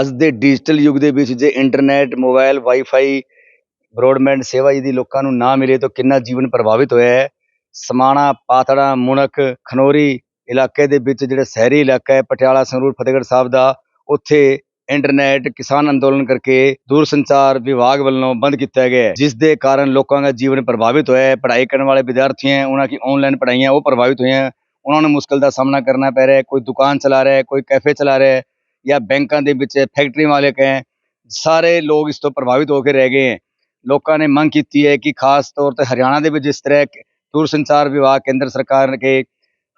ਅੱਜ ਦੇ ਡਿਜੀਟਲ ਯੁੱਗ ਦੇ ਵਿੱਚ ਜੇ ਇੰਟਰਨੈਟ, ਮੋਬਾਈਲ, ਵਾਈਫਾਈ, ਬ੍ਰੌਡਬੈਂਡ ਸੇਵਾ ਜਿਹਦੀ ਲੋਕਾਂ ਨੂੰ ਨਾ ਮਿਲੇ ਤਾਂ ਕਿੰਨਾ ਜੀਵਨ ਪ੍ਰਭਾਵਿਤ ਹੋਇਆ ਹੈ। ਸਮਾਣਾ ਪਾਤੜਾ ਮੁਣਕ ਖਨੋਰੀ ਇਲਾਕੇ ਦੇ ਵਿੱਚ ਜਿਹੜਾ ਸ਼ਹਿਰੀ ਇਲਾਕਾ ਹੈ, ਪਟਿਆਲਾ, ਸੰਗਰੂਰ, ਫਤਿਹਗੜ੍ਹ ਸਾਹਿਬ ਦਾ, ਉੱਥੇ ਇੰਟਰਨੈਟ ਕਿਸਾਨ ਅੰਦੋਲਨ ਕਰਕੇ ਦੂਰ ਸੰਚਾਰ ਵਿਭਾਗ ਵੱਲੋਂ ਬੰਦ ਕੀਤਾ ਗਿਆ ਜਿਸ ਦੇ ਕਾਰਨ ਲੋਕਾਂ ਦਾ ਜੀਵਨ ਪ੍ਰਭਾਵਿਤ ਹੋਇਆ ਹੈ। ਪੜ੍ਹਾਈ ਕਰਨ ਵਾਲੇ ਵਿਦਿਆਰਥੀ ਹੈ, ਉਹਨਾਂ ਦੀ ਆਨਲਾਈਨ ਪੜ੍ਹਾਈਆਂ ਉਹ ਪ੍ਰਭਾਵਿਤ ਹੋਈਆਂ। ਉਹਨਾਂ ਨੂੰ ਮੁਸ਼ਕਲ ਦਾ ਸਾਹਮਣਾ ਕਰਨਾ ਪੈ ਰਿਹਾ ਹੈ, ਕੋਈ ਦੁਕਾਨ ਚਲਾ ਰਿਹਾ ਹੈ, ਕੋਈ ਕੈਫੇ ਚਲਾ ਰਿਹਾ ਹੈ। ਜਾਂ ਬੈਂਕਾਂ ਦੇ ਵਿੱਚ ਫੈਕਟਰੀ ਮਾਲਕ ਹੈ, ਸਾਰੇ ਲੋਕ ਇਸ ਤੋਂ ਪ੍ਰਭਾਵਿਤ ਹੋ ਕੇ ਰਹਿ ਗਏ ਹੈ। ਲੋਕਾਂ ਨੇ ਮੰਗ ਕੀਤੀ ਹੈ ਕਿ ਖਾਸ ਤੌਰ ਤੇ ਹਰਿਆਣਾ ਦੇ ਵਿੱਚ ਜਿਸ ਤਰ੍ਹਾਂ ਦੂਰ ਸੰਚਾਰ ਵਿਭਾਗ ਕੇਂਦਰ ਸਰਕਾਰ ਨੇ ਕਿ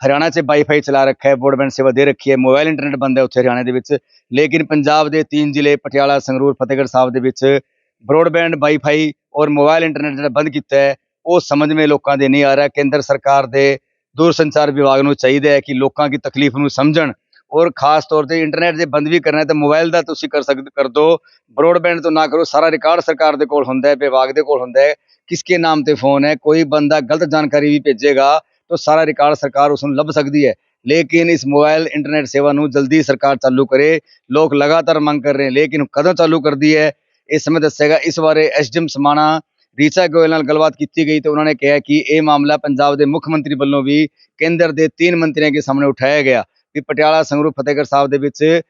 ਹਰਿਆਣਾ 'ਚ ਵਾਈਫਾਈ ਚਲਾ ਰੱਖਿਆ ਹੈ ਬ੍ਰੌਡਬੈਂਡ ਸੇਵਾ ਦੇ ਰੱਖੀ ਹੈ, ਮੋਬਾਈਲ ਇੰਟਰਨੈਟ ਬੰਦ ਹੈ ਉੱਥੇ ਹਰਿਆਣਾ ਦੇ ਵਿੱਚ। ਲੇਕਿਨ ਪੰਜਾਬ ਦੇ ਤਿੰਨ ਜ਼ਿਲ੍ਹੇ, ਪਟਿਆਲਾ, ਸੰਗਰੂਰ, ਫਤਿਹਗੜ੍ਹ ਸਾਹਿਬ ਦੇ ਵਿੱਚ ਬ੍ਰੌਡਬੈਂਡ, ਵਾਈਫਾਈ ਔਰ ਮੋਬਾਈਲ ਇੰਟਰਨੈਟ ਜਿਹੜਾ ਬੰਦ ਕੀਤਾ ਹੈ, ਉਹ ਸਮਝ ਮੇ ਲੋਕਾਂ ਦੇ ਨਹੀਂ ਆ ਰਿਹਾ। ਕੇਂਦਰ ਸਰਕਾਰ ਦੇ ਦੂਰ ਸੰਚਾਰ ਵਿਭਾਗ ਨੂੰ ਚਾਹੀਦਾ ਹੈ ਕਿ ਲੋਕਾਂ ਦੀ ਤਕਲੀਫ ਨੂੰ ਸਮਝਣ ਔਰ ਖਾਸ ਤੌਰ ਤੇ ਇੰਟਰਨੈਟ ਜੇ ਬੰਦ ਵੀ ਕਰਨਾ ਹੈ ਤਾਂ ਮੋਬਾਈਲ ਦਾ ਤੁਸੀਂ ਕਰ ਸਕਦੇ, ਕਰ ਦੋ। ਬ੍ਰੌਡਬੈਂਡ ਤੋਂ ਨਾ ਕਰੋ, ਸਾਰਾ ਰਿਕਾਰਡ ਸਰਕਾਰ ਦੇ ਕੋਲ ਹੁੰਦਾ ਹੈ, ਵਿਭਾਗ ਦੇ ਕੋਲ ਹੁੰਦਾ ਹੈ। ਕਿਸਕੇ ਨਾਮ ਤੇ ਫੋਨ ਹੈ, ਕੋਈ ਬੰਦਾ ਗਲਤ ਜਾਣਕਾਰੀ ਵੀ ਭੇਜੇਗਾ ਤਾਂ ਸਾਰਾ ਰਿਕਾਰਡ ਸਰਕਾਰ ਉਸ ਨੂੰ ਲੱਭ ਸਕਦੀ ਹੈ। ਲੇਕਿਨ ਇਸ ਮੋਬਾਈਲ ਇੰਟਰਨੈਟ ਸੇਵਾ ਨੂੰ ਜਲਦੀ ਸਰਕਾਰ ਚਾਲੂ ਕਰੇ। ਲੋਕ ਲਗਾਤਾਰ ਮੰਗ ਕਰ ਰਹੇ ਹਨ ਲੇਕਿਨ ਕਦੋਂ ਚਾਲੂ ਕਰਦੀ ਹੈ? ਇਸ ਸਮੇਂ ਦੱਸੇਗਾ ਇਸ ਬਾਰੇ ਐਸਡੀਐਮ ਸਮਾਣਾ ਰੀਚਾ ਗੋਇਲ ਨਾਲ ਗੱਲਬਾਤ ਕੀਤੀ ਗਈ ਤੇ ਉਹਨਾਂ ਨੇ ਕਿਹਾ ਕਿ ਇਹ ਮਾਮਲਾ ਪੰਜਾਬ ਦੇ ਮੁੱਖ ਮੰਤਰੀ ਵੱਲੋਂ ਵੀ ਕੇਂਦਰ ਦੇ ਤਿੰਨ ਮੰਤਰੀਆਂ ਦੇ ਸਾਹਮਣੇ ਉਠਾਇਆ ਗਿਆ। ਕਿ ਪਟਿਆਲਾ, ਸੰਗਰੂਰ, ਫਤਿਹਗੜ੍ਹ ਸਾਹਿਬ ਦੇ ਵਿੱਚ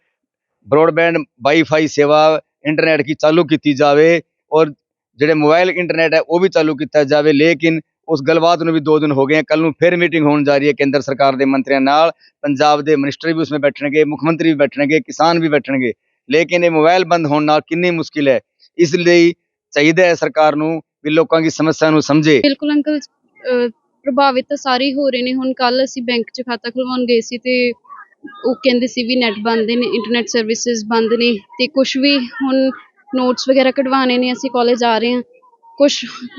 ਬ੍ਰੌਡਬੈਂਡ ਵਾਈਫਾਈ ਸੇਵਾ ਇੰਟਰਨੈਟ ਕੀ ਚਾਲੂ ਕੀਤੀ ਜਾਵੇ ਔਰ ਜਿਹੜੇ ਮੋਬਾਈਲ ਇੰਟਰਨੈਟ ਹੈ, ਉਹ ਵੀ ਚਾਲੂ ਕੀਤਾ ਜਾਵੇ। ਲੇਕਿਨ ਉਸ ਗੱਲਬਾਤ ਨੂੰ ਵੀ 2 ਦਿਨ ਹੋ ਗਏ ਕੱਲ ਨੂੰ ਫਿਰ ਮੀਟਿੰਗ ਹੋਣ ਜਾ ਰਹੀ ਹੈ ਕੇਂਦਰ ਸਰਕਾਰ ਦੇ ਮੰਤਰੀਆਂ ਨਾਲ। ਪੰਜਾਬ ਦੇ ਮਿਨਿਸਟਰ ਵੀ ਉਸਮੇ ਬੈਠਣਗੇ, ਮੁੱਖ ਮੰਤਰੀ ਵੀ ਬੈਠਣਗੇ, ਕਿਸਾਨ ਵੀ ਬੈਠਣਗੇ। ਲੇਕਿਨ ਇਹ ਮੋਬਾਈਲ ਬੰਦ ਹੋਣ ਨਾਲ ਕਿੰਨੀ ਮੁਸ਼ਕਿਲ ਹੈ, ਇਸ ਲਈ ਚਾਹੀਦਾ ਹੈ ਸਰਕਾਰ ਨੂੰ ਵੀ ਲੋਕਾਂ ਦੀ ਸਮੱਸਿਆ ਨੂੰ ਸਮਝੇ। ਬਿਲਕੁਲ ਅੰਕਲ ਪ੍ਰਭਾਵਿਤ ਤਾਂ ਸਾਰੇ ਹੋ ਰਹੇ ਨੇ। ਹੁਣ ਕੱਲ ਅਸੀਂ ਬੈਂਕ 'ਚ ਖਾਤਾ ਖੁਲਵਾਉਣ ਗਏ ਸੀ ਤੇ ਉਹ ਕਹਿੰਦੇ ਸੀ ਵੀ ਨੈਟ ਬੰਦ ਨੇ ਇੰਟਰਨੈਟ ਸਰਵਿਸਿਜ਼ ਬੰਦ ਨੇ ਤੇ ਕੁਝ ਵੀ ਹੁਣ ਨੋਟਸ ਵਗੈਰਾ ਕਢਵਾਣੇ ਨੇ ਅਸੀਂ ਕਾਲਜ ਆ ਰਹੇ ਹਾਂ। ਕੁਝ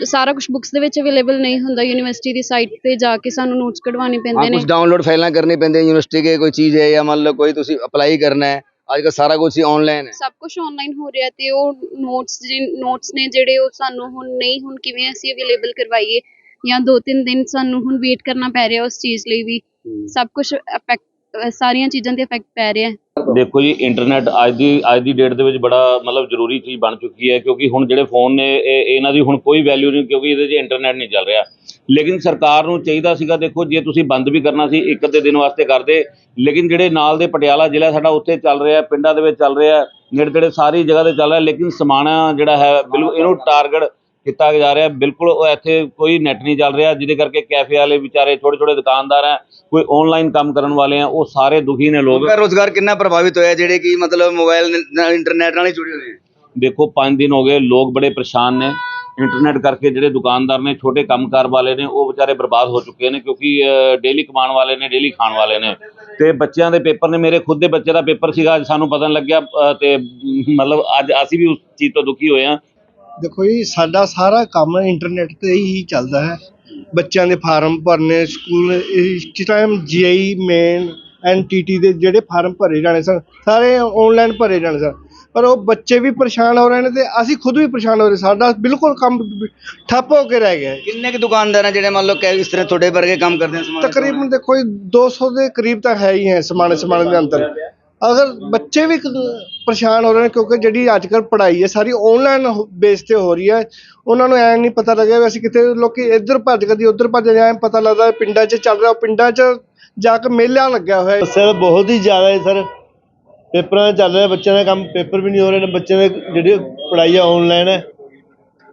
ਸਾਰਾ ਕੁਝ ਬੁੱਕਸ ਦੇ ਵਿੱਚ ਅਵੇਲੇਬਲ ਨਹੀਂ ਹੁੰਦਾ ਯੂਨੀਵਰਸਿਟੀ ਦੀ ਸਾਈਟ ਤੇ ਜਾ ਕੇ ਸਾਨੂੰ ਨੋਟਸ ਕਢਵਾਣੇ ਪੈਂਦੇ ਨੇ। ਕੁਝ ਡਾਊਨਲੋਡ ਫਾਈਲਾਂ ਕਰਨੀ ਪੈਂਦੀ ਯੂਨੀਵਰਸਿਟੀ ਕੇ ਕੋਈ ਚੀਜ਼ ਹੈ ਜਾਂ ਮੰਨ ਲਓ ਕੋਈ ਤੁਸੀਂ ਅਪਲਾਈ ਕਰਨਾ ਹੈ ਅੱਜ ਕੱਲ ਸਾਰਾ ਕੁਝ ਹੀ ਆਨਲਾਈਨ ਹੈ। ਸਭ ਕੁਝ ਆਨਲਾਈਨ ਹੋ ਰਿਹਾ ਤੇ ਉਹ ਨੋਟਸ ਨੋਟਸ ਨੇ ਜਿਹੜੇ ਉਹ ਸਾਨੂੰ ਹੁਣ ਨਹੀਂ ਹੁਣ ਕਿਵੇਂ ਅਸੀਂ ਅਵੇਲੇਬਲ ਕਰਵਾਈਏ ਜਾਂ ਦੋ ਤਿੰਨ ਦਿਨ ਸਾਨੂੰ ਹੁਣ ਵੇਟ ਕਰਨਾ ਪੈ ਰਿਹਾ ਉਸ ਚੀਜ਼ ਲਈ ਵੀ। ਸਭ ਕੁਝ ਅਫੈਕਟ ਸਾਰੀਆਂ ਚੀਜ਼ਾਂ ਤੇ ਇਫੈਕਟ ਪੈ ਰਿਹਾ ਹੈ। ਦੇਖੋ ਜੀ ਇੰਟਰਨੈਟ ਅੱਜ ਦੀ ਅੱਜ ਦੀ ਡੇਟ ਦੇ ਵਿੱਚ ਬੜਾ ਮਤਲਬ ਜ਼ਰੂਰੀ ਚੀਜ਼ ਬਣ ਚੁੱਕੀ ਹੈ, ਕਿਉਂਕਿ ਹੁਣ ਜਿਹੜੇ ਫੋਨ ਨੇ, ਇਹ ਇਹਨਾਂ ਦੀ ਹੁਣ ਕੋਈ ਵੈਲਿਊ ਨਹੀਂ, ਕਿਉਂਕਿ ਇਹਦੇ 'ਚ ਇੰਟਰਨੈਟ ਨਹੀਂ ਚੱਲ ਰਿਹਾ। ਲੇਕਿਨ ਸਰਕਾਰ ਨੂੰ ਚਾਹੀਦਾ ਸੀਗਾ, ਦੇਖੋ, ਜੇ ਤੁਸੀਂ ਬੰਦ ਵੀ ਕਰਨਾ ਸੀ, ਇੱਕ ਅੱਧੇ ਦਿਨ ਵਾਸਤੇ ਕਰਦੇ ਲੇਕਿਨ ਜਿਹੜੇ ਨਾਲ ਦੇ ਪਟਿਆਲਾ ਜ਼ਿਲ੍ਹਾ ਸਾਡਾ ਉੱਥੇ ਚੱਲ ਰਿਹਾ, ਪਿੰਡਾਂ ਦੇ ਵਿੱਚ ਚੱਲ ਰਿਹਾ, ਨੇੜੇ ਤੇੜੇ ਸਾਰੀ ਜਗ੍ਹਾ ਤੇ ਚੱਲ ਰਿਹਾ, ਲੇਕਿਨ ਸਮਾਣਾ ਜਿਹੜਾ ਹੈ, ਬਿਲਕੁਲ ਇਹਨੂੰ ਟਾਰਗੇਟ ਕੀਤਾ ਜਾ ਰਿਹਾ ਬਿਲਕੁਲ ਉਹ ਇੱਥੇ ਕੋਈ ਨੈਟ ਨਹੀਂ ਚੱਲ ਰਿਹਾ ਜਿਹਦੇ ਕਰਕੇ ਕੈਫੇ ਵਾਲੇ ਵਿਚਾਰੇ ਛੋਟੇ ਛੋਟੇ ਦੁਕਾਨਦਾਰ ਹੈ ਕੋਈ ਆਨਲਾਈਨ ਕੰਮ ਕਰਨ ਵਾਲੇ ਆ ਉਹ ਸਾਰੇ ਦੁਖੀ ਨੇ ਲੋਕ। ਰੋਜ਼ਗਾਰ ਕਿੰਨਾ ਪ੍ਰਭਾਵਿਤ ਹੋਇਆ ਜਿਹੜੇ ਕਿ ਮਤਲਬ ਮੋਬਾਈਲ ਨਾਲ ਇੰਟਰਨੈਟ ਨਾਲ ਹੀ ਜੁੜੇ ਹੋਏ ਹੈ ਦੇਖੋ 5 ਦਿਨ ਹੋ ਗਏ ਲੋਕ ਬੜੇ ਪਰੇਸ਼ਾਨ ਨੇ। ਇੰਟਰਨੈਟ ਕਰਕੇ ਜਿਹੜੇ ਦੁਕਾਨਦਾਰ ਨੇ ਛੋਟੇ ਕੰਮਕਾਰ ਵਾਲੇ ਨੇ ਉਹ ਵਿਚਾਰੇ ਬਰਬਾਦ ਹੋ ਚੁੱਕੇ ਨੇ ਕਿਉਂਕਿ ਡੇਲੀ ਕਮਾਉਣ ਵਾਲੇ ਨੇ ਡੇਲੀ ਖਾਣ ਵਾਲੇ ਨੇ। ਤੇ ਬੱਚਿਆਂ ਦੇ ਪੇਪਰ ਨੇ ਮੇਰੇ ਖੁਦ ਦੇ ਬੱਚੇ ਦਾ ਪੇਪਰ ਸੀਗਾ ਅੱਜ ਸਾਨੂੰ ਪਤਾ ਲੱਗਿਆ ਤੇ ਮਤਲਬ ਅੱਜ ਅਸੀਂ ਵੀ ਉਸ ਚੀਜ਼ ਤੋਂ ਦੁਖੀ ਹੋਏ ਹਾਂ। ਦੇਖੋ ਜੀ ਸਾਡਾ ਸਾਰਾ ਕੰਮ ਇੰਟਰਨੈਟ ਤੇ ਹੀ ਚੱਲਦਾ ਹੈ। ਬੱਚਿਆਂ ਦੇ ਫਾਰਮ ਭਰਨੇ ਸਕੂਲ ਇਸ ਟਾਈਮ ਜੀਆਈ ਮੇਨ ਐਨਟੀਟੀ ਦੇ ਜਿਹੜੇ ਫਾਰਮ ਭਰੇ ਜਾਣੇ ਸਨ ਸਾਰੇ ਆਨਲਾਈਨ ਭਰੇ ਜਾਣੇ ਸਨ। ਪਰ ਉਹ ਬੱਚੇ ਵੀ ਪਰੇਸ਼ਾਨ ਹੋ ਰਹੇ ਨੇ ਤੇ ਅਸੀਂ ਖੁਦ ਵੀ ਪਰੇਸ਼ਾਨ ਹੋ ਰਹੇ। ਸਾਡਾ ਬਿਲਕੁਲ ਕੰਮ ਠੱਪ ਹੋ ਕੇ ਰਹਿ ਗਿਆ ਹੈ। ਕਿੰਨੇ ਕੁ ਦੁਕਾਨਦਾਰ ਹੈ ਜਿਹੜੇ ਮੰਨ ਲਓ ਕਿ ਇਸ ਤਰ੍ਹਾਂ ਤੁਹਾਡੇ ਵਰਗੇ ਕੰਮ ਕਰਦੇ ਹਨ ਸਮਾਜ ਤਕਰੀਬਨ ਦੇਖੋ ਜੀ 200 ਦੇ ਕਰੀਬ ਤਾਂ ਹੈ ਹੀ ਹੈ ਸਮਾਣੇ ਸਮਾਣੇ ਦੇ ਅੰਦਰ। ਅਗਰ ਬੱਚੇ ਵੀ ਕ- ਪਰੇਸ਼ਾਨ ਹੋ ਰਹੇ ਨੇ ਕਿਉਂਕਿ ਜਿਹੜੀ ਅੱਜ ਕੱਲ੍ਹ ਪੜ੍ਹਾਈ ਹੈ, ਸਾਰੀ ਔਨਲਾਈਨ ਬੇਸ ਤੇ ਹੋ ਰਹੀ ਹੈ, ਉਹਨਾਂ ਨੂੰ ਐਂ ਨਹੀਂ ਪਤਾ ਲੱਗਿਆ ਵੀ ਅਸੀਂ ਕਿਤੇ ਲੋਕੀ ਇੱਧਰ ਭੱਜ ਕਦੀ ਉੱਧਰ ਭੱਜ ਐਂ ਪਤਾ ਲੱਗਦਾ ਪਿੰਡਾਂ 'ਚ ਚੱਲ ਰਿਹਾ ਪਿੰਡਾਂ 'ਚ ਜਾ ਕੇ ਮੇਲਾ ਲੱਗਿਆ ਹੋਇਆ ਹੈ। ਸਰ ਬਹੁਤ ਹੀ ਜ਼ਿਆਦਾ ਹੈ ਸਰ। ਪੇਪਰਾਂ 'ਚ ਚੱਲ ਰਿਹਾ, ਬੱਚਿਆਂ ਦਾ ਕੰਮ ਪੇਪਰ ਵੀ ਨਹੀਂ ਹੋ ਰਹੇ ਨੇ, ਬੱਚਿਆਂ ਦੇ ਜਿਹੜੀ ਪੜ੍ਹਾਈ ਆ ਆਨਲਾਈਨ ਹੈ।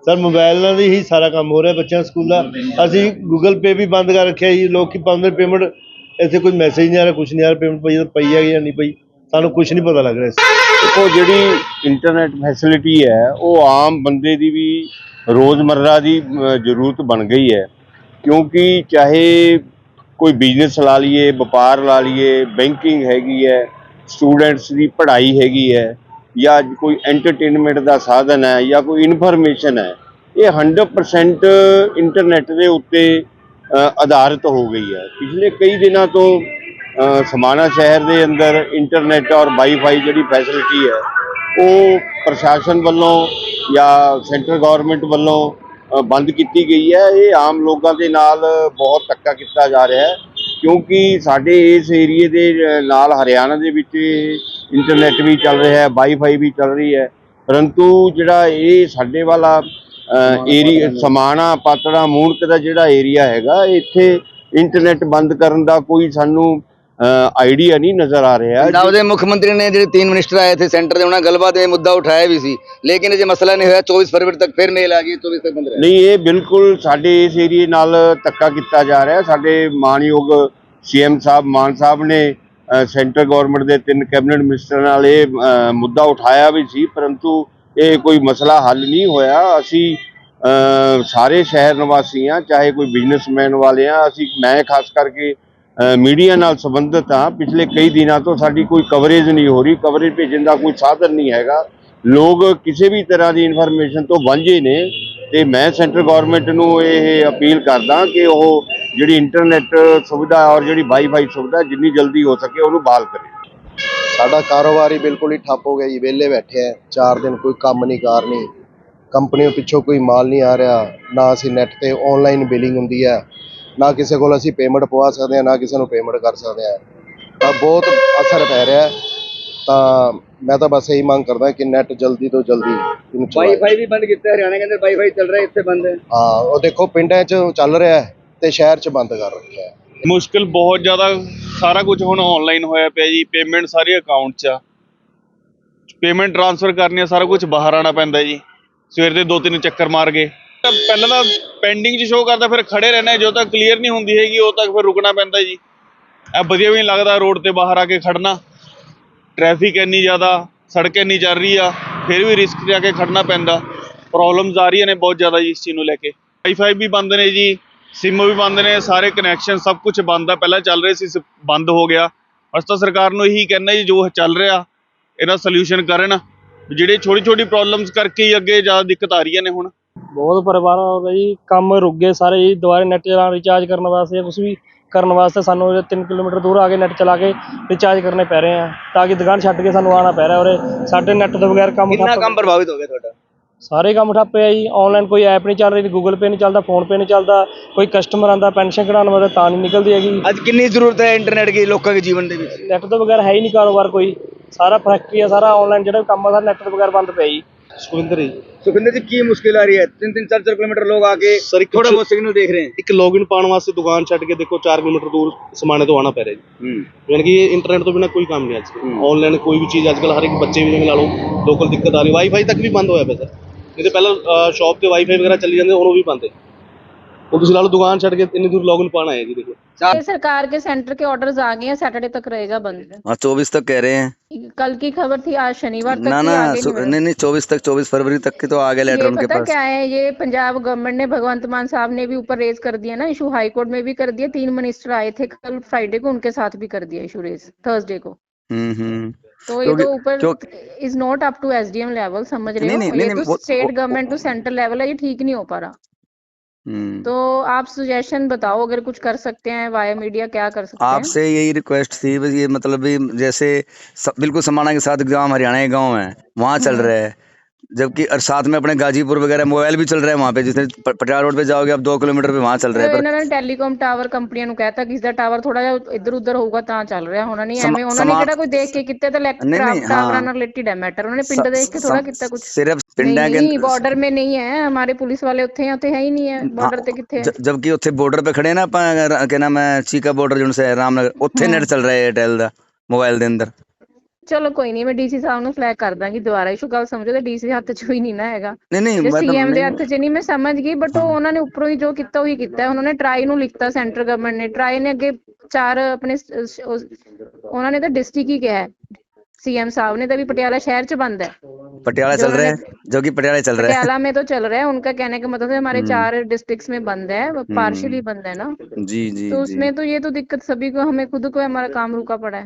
ਸਰ ਮੋਬਾਈਲ ਨਾਲ ਹੀ ਸਾਰਾ ਕੰਮ ਹੋ ਰਿਹਾ ਬੱਚਿਆਂ ਸਕੂਲਾਂ ਅਸੀਂ ਗੂਗਲ ਪੇ ਵੀ ਬੰਦ ਕਰ ਰੱਖਿਆ ਜੀ, ਲੋਕੀ ਪਾਉਂਦੇ ਪੇਮੈਂਟ, ਇੱਥੇ ਕੋਈ ਮੈਸੇਜ ਨਹੀਂ ਆ ਰਿਹਾ ਕੁਝ ਨਹੀਂ ਆ ਰਿਹਾ ਪੇਮੈਂਟ ਪਈ ਪਈ ਹੈ ਜਾਂ ਨਹੀਂ ਪਈ। ਸਾਨੂੰ ਕੁਝ ਨਹੀਂ ਪਤਾ ਲੱਗ ਰਿਹਾ ਇਸ ਉਹ ਜਿਹੜੀ ਇੰਟਰਨੈਟ ਫੈਸਿਲਿਟੀ ਹੈ ਉਹ ਆਮ ਬੰਦੇ ਦੀ ਵੀ ਰੋਜ਼ਮਰਰਾ ਦੀ ਅ, ਜ਼ਰੂਰਤ ਬਣ ਗਈ ਹੈ। ਕਿਉਂਕਿ ਚਾਹੇ ਕੋਈ ਬਿਜ਼ਨਸ ਲਾ ਲਈਏ ਵਪਾਰ ਲਾ ਲਈਏ ਬੈਂਕਿੰਗ ਹੈਗੀ ਹੈ ਸਟੂਡੈਂਟਸ ਦੀ ਪੜ੍ਹਾਈ ਹੈਗੀ ਹੈ ਜਾਂ ਕੋਈ ਐਂਟਰਟੇਨਮੈਂਟ ਦਾ ਸਾਧਨ ਹੈ ਜਾਂ ਕੋਈ ਇਨਫੋਰਮੇਸ਼ਨ ਹੈ ਇਹ 100% ਇੰਟਰਨੈਟ ਦੇ ਉੱਤੇ ਅ, ਆਧਾਰਿਤ ਹੋ ਗਈ ਹੈ। ਪਿਛਲੇ ਕਈ ਦਿਨਾਂ ਤੋਂ ਸਮਾਣਾ ਸ਼ਹਿਰ ਦੇ ਅੰਦਰ ਇੰਟਰਨੈਟ ਔਰ ਵਾਈਫਾਈ ਜਿਹੜੀ ਫੈਸਿਲਿਟੀ ਹੈ, ਉਹ ਪ੍ਰਸ਼ਾਸਨ ਵੱਲੋਂ ਜਾਂ ਸੈਂਟਰ ਗਵਰਨਮੈਂਟ ਵੱਲੋਂ ਬੰਦ ਕੀਤੀ ਗਈ ਹੈ। ਇਹ ਆਮ ਲੋਕਾਂ ਦੇ ਨਾਲ ਬਹੁਤ ਧੱਕਾ ਕੀਤਾ ਜਾ ਰਿਹਾ ਹੈ, ਕਿਉਂਕਿ ਸਾਡੇ ਇਸ ਏਰੀਏ ਦੇ ਨਾਲ ਹਰਿਆਣਾ ਦੇ ਵਿੱਚ ਇੰਟਰਨੈਟ ਵੀ ਚੱਲ ਰਿਹਾ ਹੈ ਵਾਈਫਾਈ ਵੀ ਚੱਲ ਰਹੀ ਹੈ। ਪਰੰਤੂ ਜਿਹੜਾ ਇਹ ਸਾਡੇ ਵਾਲਾ ਏਰੀਆ ਸਮਾਣਾ ਪਾਤੜਾ ਮੂਣਕ ਦਾ ਜਿਹੜਾ ਏਰੀਆ ਹੈਗਾ, ਇੱਥੇ ਇੰਟਰਨੈਟ ਬੰਦ ਕਰਨ ਦਾ ਕੋਈ ਸਾਨੂੰ ਆਈਡੀਆ ਨਹੀਂ ਨਜ਼ਰ ਆ ਰਿਹਾ। ਪੰਜਾਬ ਦੇ ਮੁੱਖ ਮੰਤਰੀ ਨੇ ਜਿਹੜੇ ਤਿੰਨ ਮਿਨਿਸਟਰ ਆਏ ਥੇ ਸੈਂਟਰ ਦੇ ਉਹਨਾਂ ਗੱਲਬਾਤ ਇਹ ਮੁੱਦਾ ਉਠਾਇਆ ਵੀ ਸੀ। ਲੇਕਿਨ ਇਹ ਮਸਲਾ ਨਹੀਂ ਹੋਇਆ 24 ਫਰਵਰੀ ਤੱਕ ਫਿਰ ਮੇਲ ਆ ਗਈ 24 ਤੱਕ ਬੰਦ ਰਹੇ। ਨਹੀਂ ਇਹ ਬਿਲਕੁਲ ਸਾਡੇ ਇਸ ਏਰੀਏ ਨਾਲ ਧੱਕਾ ਕੀਤਾ ਜਾ ਰਿਹਾ। ਸਾਡੇ ਮਾਨਯੋਗ ਸੀਐਮ ਸਾਹਿਬ ਮਾਨ ਸਾਹਿਬ ਨੇ ਸੈਂਟਰ ਗਵਰਨਮੈਂਟ ਦੇ ਤਿੰਨ ਕੈਬਨਿਟ ਮਿਨਿਸਟਰ ਨਾਲ ਇਹ ਮੁੱਦਾ ਉਠਾਇਆ ਵੀ ਸੀ ਪਰੰਤੂ ਇਹ ਕੋਈ ਮਸਲਾ ਹੱਲ ਨਹੀਂ ਹੋਇਆ। ਅਸੀਂ ਸਾਰੇ ਸ਼ਹਿਰ ਨਿਵਾਸੀ ਹਾਂ ਚਾਹੇ ਕੋਈ ਬਿਜ਼ਨਸਮੈਨ ਵਾਲੇ ਆ ਅਸੀਂ ਮੈਂ ਖਾਸ ਕਰਕੇ ਮੀਡੀਆ ਨਾਲ ਸੰਬੰਧਿਤ ਹਾਂ ਪਿਛਲੇ ਕਈ ਦਿਨਾਂ ਤੋਂ ਸਾਡੀ ਕੋਈ ਕਵਰੇਜ ਨਹੀਂ ਹੋ ਰਹੀ। ਕਵਰੇਜ ਭੇਜਣ ਦਾ ਕੋਈ ਸਾਧਨ ਨਹੀਂ ਹੈਗਾ। ਲੋਕ ਕਿਸੇ ਵੀ ਤਰ੍ਹਾਂ ਦੀ ਇਨਫੋਰਮੇਸ਼ਨ ਤੋਂ ਵਾਂਝੇ ਨੇ ਤੇ ਮੈਂ ਸੈਂਟਰ ਗਵਰਨਮੈਂਟ ਨੂੰ ਇਹ ਅਪੀਲ ਕਰਦਾ ਕਿ ਉਹ ਜਿਹੜੀ ਇੰਟਰਨੈਟ ਸੁਵਿਧਾ ਔਰ ਜਿਹੜੀ ਵਾਈਫਾਈ ਸੁਵਿਧਾ ਜਿੰਨੀ ਜਲਦੀ ਹੋ ਸਕੇ ਉਹਨੂੰ ਬਹਾਲ ਕਰੇ। ਸਾਡਾ ਕਾਰੋਬਾਰ ਹੀ ਬਿਲਕੁਲ ਹੀ ਠੱਪ ਹੋ ਗਿਆ ਜੀ। ਵਿਹਲੇ ਬੈਠੇ ਆ। ਚਾਰ ਦਿਨ ਕੋਈ ਕੰਮ ਨਹੀਂ, ਕਾਰ ਨਹੀਂ। ਕੰਪਨੀ ਪਿੱਛੋਂ ਕੋਈ ਮਾਲ ਨਹੀਂ ਆ ਰਿਹਾ। ਨਾ ਅਸੀਂ ਨੈਟ ਤੇ ਆਨਲਾਈਨ ਬਿਲਿੰਗ ਹੁੰਦੀ ਹੈ ਨਾ ਕਿਸੇ ਕੋਲ ਅਸੀਂ ਪੇਮੈਂਟ ਪਵਾ ਸਕਦੇ ਹਾਂ ਨਾ ਕਿਸੇ ਨੂੰ ਪੇਮੈਂਟ ਕਰ ਸਕਦੇ ਹਾਂ। ਤਾਂ ਬਹੁਤ ਅਸਰ ਪੈ ਰਿਹਾ ਹੈ। ਤਾਂ ਮੈਂ ਤਾਂ ਬਸ ਇਹੀ ਮੰਗ ਕਰਦਾ ਕਿ ਨੈਟ ਜਲਦੀ ਤੋਂ ਜਲਦੀ ਇਹਨੂੰ ਵਾਈਫਾਈ ਵੀ ਬੰਦ ਕੀਤਾ ਹਰਿਆਣਾ ਕੇ ਅੰਦਰ ਵਾਈਫਾਈ ਚੱਲ ਰਿਹਾ ਇੱਥੇ ਬੰਦ ਹੈ। ਹਾਂ ਉਹ ਦੇਖੋ ਪਿੰਡਾਂ 'ਚ ਚੱਲ ਰਿਹਾ ਹੈ ਤੇ ਸ਼ਹਿਰ 'ਚ ਬੰਦ ਕਰ ਰੱਖਿਆ ਹੈ। ਮੁਸ਼ਕਿਲ ਬਹੁਤ ਜ਼ਿਆਦਾ ਸਾਰਾ ਕੁਝ ਹੁਣ ਆਨਲਾਈਨ ਹੋਇਆ ਪਿਆ ਜੀ ਪੇਮੈਂਟ ਸਾਰੀ ਅਕਾਊਂਟ 'ਚ ਆ। ਪੇਮੈਂਟ ਟ੍ਰਾਂਸਫਰ ਕਰਨੀ ਆ ਸਾਰਾ ਕੁਝ ਬਾਹਰ ਆਣਾ ਪੈਂਦਾ ਜੀ। ਸਵੇਰ ਦੇ ਦੋ ਤਿੰਨ ਚੱਕਰ ਮਾਰ ਕੇ ਤਾਂ ਪਹਿਲਾਂ ਤਾਂ ਪੈਂਡਿੰਗ 'ਚ ਸ਼ੋਅ ਕਰਦਾ, ਫਿਰ ਖੜੇ ਰਹਿਣਾ ਜਦੋਂ ਤੱਕ ਕਲੀਅਰ ਨਹੀਂ ਹੁੰਦੀ ਹੈਗੀ ਉਦੋਂ ਤੱਕ ਫਿਰ ਰੁਕਣਾ ਪੈਂਦਾ ਜੀ। ਇਹ ਵਧੀਆ ਵੀ ਨਹੀਂ ਲੱਗਦਾ ਰੋਡ ਤੇ ਬਾਹਰ ਆ ਕੇ ਖੜਨਾ। ਟ੍ਰੈਫਿਕ ਇੰਨੀ ਜ਼ਿਆਦਾ, ਸੜਕ ਇੰਨੀ ਚੱਲ ਰਹੀ ਆ, ਫਿਰ ਵੀ ਰਿਸਕ ਤੇ ਆ ਕੇ ਖੜਨਾ ਪੈਂਦਾ। ਪ੍ਰੋਬਲਮਸ ਆ ਰਹੀਆਂ ਨੇ ਬਹੁਤ ਜ਼ਿਆਦਾ ਜੀ ਇਸ ਚੀਜ਼ ਨੂੰ ਲੈ ਕੇ। ਵਾਈਫਾਈ ਵੀ ਬੰਦ ਨੇ ਜੀ ਸਿਮ ਵੀ ਬੰਦ ਨੇ, ਸਾਰੇ ਕਨੈਕਸ਼ਨ ਸਭ ਕੁਝ ਬੰਦ ਆ। ਪਹਿਲਾਂ ਚੱਲ ਰਹੇ ਸੀ, ਸ- ਬੰਦ ਹੋ ਗਿਆ। ਅਸੀਂ ਤਾਂ ਸਰਕਾਰ ਨੂੰ ਇਹੀ ਕਹਿੰਦਾ ਜੀ, ਜੋ ਚੱਲ ਰਿਹਾ, ਇਹਦਾ ਸੋਲੂਸ਼ਨ ਕਰਨ। ਜਿਹੜੇ ਛੋਟੀ ਛੋਟੀ ਪ੍ਰੋਬਲਮਸ ਕਰਕੇ ਹੀ ਅੱਗੇ ਜ਼ਿਆਦਾ ਦਿੱਕਤ ਆ ਰਹੀਆਂ ਨੇ ਹੁਣ। ਬਹੁਤ ਪਰੇਸ਼ਾਨ ਹੋ ਗਏ ਜੀ ਕੰਮ ਰੁਕ ਗਏ ਸਾਰੇ ਜੀ ਦੁਬਾਰਾ ਨੈਟ ਚਲਾ ਰਿਚਾਰਜ ਕਰਨ ਵਾਸਤੇ ਕੁਝ ਵੀ ਕਰਨ ਵਾਸਤੇ ਸਾਨੂੰ 3 ਕਿਲੋਮੀਟਰ ਦੂਰ ਆ ਕੇ ਨੈਟ ਚਲਾ ਕੇ ਰਿਚਾਰਜ ਕਰਨੇ ਪੈ ਰਹੇ ਆ ਤਾਂ ਕਿ ਦੁਕਾਨ ਛੱਡ ਕੇ ਸਾਨੂੰ ਆਉਣਾ ਪੈ ਰਿਹਾ ਔਰ ਸਾਡੇ ਨੈਟ ਤੋਂ ਬਗੈਰ ਕੰਮ ਕਿੰਨਾ ਕੰਮ ਪ੍ਰਭਾਵਿਤ ਹੋ ਗਿਆ ਤੁਹਾਡਾ? ਸਾਰੇ ਕੰਮ ਠੱਪ ਆ ਜੀ ਆਨਲਾਈਨ ਕੋਈ ਐਪ ਨਹੀਂ ਚੱਲ ਰਹੀ ਗੂਗਲ ਪੇ ਨਹੀਂ ਚੱਲਦਾ ਫੋਨ ਪੇ ਨਹੀਂ ਚੱਲਦਾ ਕੋਈ ਕਸਟਮਰ ਆਂਦਾ ਪੈਨਸ਼ਨ ਕਢਾਉਣ ਵਾਸਤੇ ਤਾਂ ਨਹੀਂ ਨਿਕਲਦੀ ਹੈਗੀ। ਅੱਜ ਕਿੰਨੀ ਜ਼ਰੂਰਤ ਹੈ ਇੰਟਰਨੈਟ ਦੀ ਲੋਕਾਂ ਦੇ ਜੀਵਨ ਦੇ ਵਿੱਚ? ਨੈਟ ਤੋਂ ਬਗੈਰ ਹੈ ਹੀ ਨਹੀਂ ਕਾਰੋਬਾਰ ਕੋਈ ਸਾਰਾ ਫੈਕਟਰੀ ਆ ਸਾਰਾ ਆਨਲਾਈਨ ਜਿਹੜਾ ਕੰਮ ਆ ਸਾਰਾ ਨੈਟ ਤੋਂ ਬਗੈਰ ਬੰਦ ਪਿਆ ਜੀ। ਸੁਖਵਿੰਦਰ ਜੀ। ਸੁਖਿੰਦਰ ਜੀ ਕੀ ਮੁਸ਼ਕਿਲ ਆ ਰਹੀ ਹੈ? ਤਿੰਨ ਤਿੰਨ ਚਾਰ ਚਾਰ ਕਿਲੋਮੀਟਰ ਲੋਕ ਆ ਕੇ ਸਰ ਇੱਕ ਥੋੜਾ ਬਹੁਤ ਸਿਗਨਲ ਦੇਖ ਰਹੇ ਇੱਕ ਲੌਗਇਨ ਪਾਉਣ ਵਾਸਤੇ ਦੁਕਾਨ ਛੱਡ ਕੇ ਦੇਖੋ 4 ਕਿਲੋਮੀਟਰ ਦੂਰ ਸਮਾਣੇ ਤੋਂ ਆਉਣਾ ਪੈ ਰਿਹਾ ਜੀ। ਹੂੰ। ਯਾਨੀ ਕਿ ਇਹ ਇੰਟਰਨੈਟ ਤੋਂ ਬਿਨਾ ਕੋਈ ਕੰਮ ਨਹੀਂ ਅੱਜ ਕੱਲ੍ਹ। ਆਨਲਾਈਨ ਕੋਈ ਵੀ ਚੀਜ਼ ਅੱਜ ਕੱਲ੍ਹ ਹਰ ਇੱਕ ਬੱਚੇ ਵੀ ਜਿਵੇਂ ਲਾ ਲਓ ਲੋਕਲ ਦਿੱਕਤ ਆ ਰਹੀ ਵਾਈਫਾਈ ਤੱਕ ਵੀ ਬੰਦ ਹੋਇਆ ਪਿਆ ਸਰ। ਨਹੀਂ ਤੇ ਪਹਿਲਾਂ ਸ਼ਾਪ ਤੇ ਵਾਈਫਾਈ ਵਗੈਰਾ ਚੱਲੀ ਜਾਂਦੇ ਉਹਨੂੰ ਵੀ ਬੰਦ ਹੈ। ਹੁਣ ਤੁਸੀਂ ਲਾ ਲਓ ਦੁਕਾਨ ਛੱਡ ਕੇ ਇੰਨੀ ਦੂਰ ਲੌਗਇਨ ਪਾਣਾ ਹੈ ਜੀ ਦੇਖੋ। ये सरकार के सेंटर के ऑर्डर्स आ गए हैं सैटरडे तक रहेगा बंद। हाँ चौबीस तक कह रहे हैं। कल की खबर थी आज शनिवार तक ना ना नहीं नहीं चौबीस तक चौबीस फरवरी तक की तो आ गया लेटर उनके पास। क्या है ये पंजाब गवर्नमेंट ने भगवंत मान साहब ने भी ऊपर रेज कर दिया ना इशू हाई कोर्ट में भी कर दिया तीन मिनिस्टर आए थे कल फ्राइडे को उनके साथ भी कर दिया इशू रेज थर्सडे को। हम्म हम्म। तो ये तो ऊपर is not up to SDM level समझ रहे हो? ये तो state government to central level है ये ठीक नहीं हो पा रहा। तो आप सुजेशन बताओ अगर कुछ कर सकते हैं वाया मीडिया क्या कर सकते हैं? आपसे यही रिक्वेस्ट थी बस ये मतलब भी जैसे बिल्कुल समाना के साथ गाँव हरियाणा के गाँव है वहाँ चल रहे रहा है। जबकि और साथ में अपने गाजीपुर वगैरह मोबाइल भी चल रहा है वहाँ पे जिसने प- पटियाला रोड पे जाओगे आप दो किलोमीटर पे वहाँ चल रहा है ਤੇ पर ਇਹਨਾਂ ਨੇ ਟੈਲੀਕਾਮ ਟਾਵਰ ਕੰਪਨੀਆਂ ਨੂੰ ਕਹਿਤਾ ਕਿ ਇਸਦਾ ਟਾਵਰ ਥੋੜਾ ਜਿਹਾ ਇੱਧਰ ਉੱਧਰ ਹੋਊਗਾ ਤਾਂ ਚੱਲ ਰਿਹਾ ਹੋਣਾ ਨਹੀਂ ਸਮਾ- ਐਵੇਂ ਉਹਨਾਂ ਨੇ ਸਮਾ- ਕਿਹੜਾ ਕੋਈ ਦੇਖ ਕੇ ਕੀਤਾ ਤਾਂ नहीं, नहीं, ਟਾਵਰਾਂ हाँ। ਨਾਲ ਰਿਲੇਟਡ ਹੈ ਮੈਟਰ ਉਹਨਾਂ ਨੇ ਪਿੰਡ स- ਦੇਖ ਕੇ थोड़ा सम- ਕੀਤਾ कुछ सिर्फ पिंडा नहीं के नहीं बॉर्डर में नहीं है हमारे पुलिस वाले ਉੱਥੇ ਆ ਉੱਥੇ ਹੈ ਹੀ ਨਹੀਂ ਹੈ ਬਾਰਡਰ ਤੇ ਕਿੱਥੇ ਹੈ ਜ- ਜਬਕਿ ਉੱਥੇ ਬਾਰਡਰ ਤੇ ਖੜੇ ਨਾ ਆਪਾਂ ਅਗਰ ਕਿ ਨਾਮ ਹੈ ਚੀਕਾ ਬਾਰਡਰ ਜੁਣ ਸੇ ਰਾਮਨਗਰ ਉੱਥੇ ਨੈਟ ਚੱਲ ਰਿਹਾ ਹੈ ਏਅਰਟੈਲ ਦਾ ਮੋਬਾਈਲ ਦੇ ਅੰਦਰ ਚਲੋ ਕੋਈ ਨਹੀਂ ਮੈਂ ਡੀਸੀ ਸਾਹਿਬ ਨੂੰ ਫਲੈਗ ਕਰ ਦਾਂਗੀ ਦੁਬਾਰਾ ਇਸ਼ੂ ਗੱਲ ਸਮਝੋ ਤੇ ਡੀਸੀ ਹੱਥ 'ਚ ਹੀ ਨਹੀਂ ਨਾ ਹੈਗਾ ਨਹੀਂ ਨਹੀਂ ਜੇ ਮੈਂ ਤਾਂ ਸੀਐਮ ਦੇ ਨਹੀਂ- ਹੱਥ 'ਚ ਨਹੀਂ ਮੈਂ ਸਮਝ ਗਈ ਬਟ ਉਹ ਉਹਨਾਂ ਨੇ ਉੱਪਰੋਂ ਹੀ ਜੋ ਕੀਤਾ ਉਹੀ ਕੀਤਾ ਹੈ। ਉਹਨਾਂ ਨੇ ਟਰਾਈ ਨੂੰ ਲਿਖਤਾ ਸੈਂਟਰ ਗਵਰਨਮੈਂਟ ਨੇ ਟਰਾਈ ਨੇ ਅੱਗੇ ਚਾਰ ਆਪਣੇ ਸ- ਸ- ਉਸ- ਉਹਨਾਂ ਨੇ ਤਾਂ ਡਿਸਟ੍ਰਿਕਟ ਹੀ ਕਿਹਾ ਹੈ सीएम साहब ने तभी पटियाला शहर च बंद है पटियाला जो चल रहा है उन्होंने- जो कि पटियाला चल रहा है पटियाला में तो चल रहा है उनका कहने का मतलब है हमारे हम्म। चार डिस्ट्रिक्ट्स में बंद है पार्शियली बंद है ना जी जी तो जी उसमें तो ये तो दिक्कत सभी को हमें खुद को है, हमारा काम रुका पड़ा है